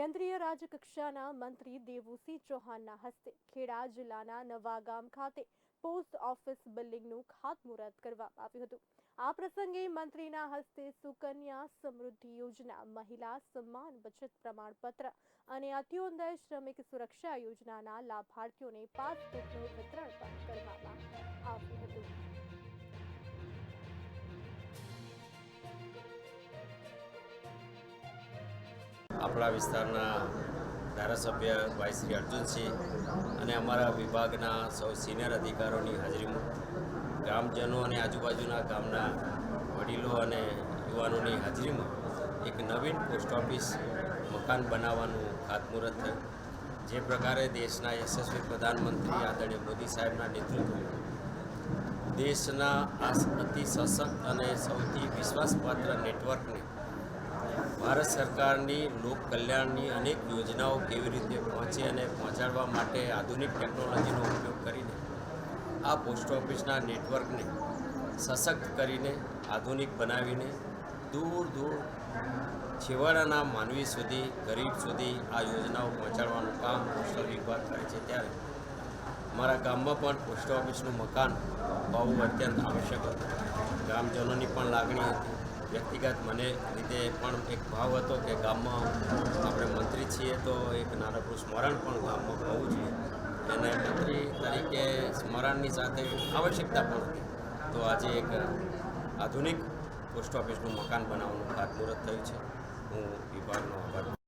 કેન્દ્રીય રાજકક્ષાના મંત્રી દેવુસિંહ ચૌહાણના હસ્તે ખેડા જિલ્લાના નવાગામ ખાતે પોસ્ટ ઓફિસ બિલ્ડિંગનું ખાતમુહૂર્ત કરવામાં આવ્યું હતું. આ પ્રસંગે મંત્રીના હસ્તે સુકન્યા સમૃદ્ધિ યોજના, મહિલા સન્માન બચત પ્રમાણપત્ર અને અત્યોદય શ્રમિક સુરક્ષા યોજનાના લાભાર્થીઓને પાસબુકનું વિતરણ આપણા વિસ્તારના ધારાસભ્ય ભાઈ શ્રી અર્જુનસિંહ અને અમારા વિભાગના સૌ સિનિયર અધિકારીઓની હાજરીમાં ગ્રામજનો અને આજુબાજુના ગામના વડીલો અને યુવાનોની હાજરીમાં એક નવીન પોસ્ટ ઓફિસ મકાન બનાવવાનું ખાતમુહૂર્ત થયું. જે પ્રકારે દેશના યશસ્વી પ્રધાનમંત્રી આદરણીય મોદી સાહેબના નેતૃત્વમાં દેશના આ અતિ સશક્ત અને સૌથી વિશ્વાસપાત્ર નેટવર્કને ભારત સરકારની લોક કલ્યાણની અનેક યોજનાઓ કેવી રીતે પહોંચે અને પહોંચાડવા માટે આધુનિક ટેકનોલોજીનો ઉપયોગ કરીને આ પોસ્ટ ઓફિસના નેટવર્કને સશક્ત કરીને, આધુનિક બનાવીને દૂર દૂર છેવાડાના માનવી સુધી, ગરીબ સુધી આ યોજનાઓ પહોંચાડવાનું કામ પોસ્ટલ વિભાગ કરે છે ત્યારે મારા ગામમાં પણ પોસ્ટ ઓફિસનું મકાન હોવું અત્યંત આવશ્યક હતું. ગ્રામજનોની પણ લાગણી હતી. વ્યક્તિગત મને રીતે પણ એક ભાવ હતો કે ગામમાં આપણે મંત્રી છીએ તો એક નાનકડું સ્મરણ પણ ગામમાં હોવું જોઈએ. અને મંત્રી તરીકે સ્મરણની સાથે આવશ્યકતા પણ હતી. તો આજે એક આધુનિક પોસ્ટ ઓફિસનું મકાન બનાવવાનું ખાતમુહૂર્ત થયું છે. હું વિભાગનો આભાર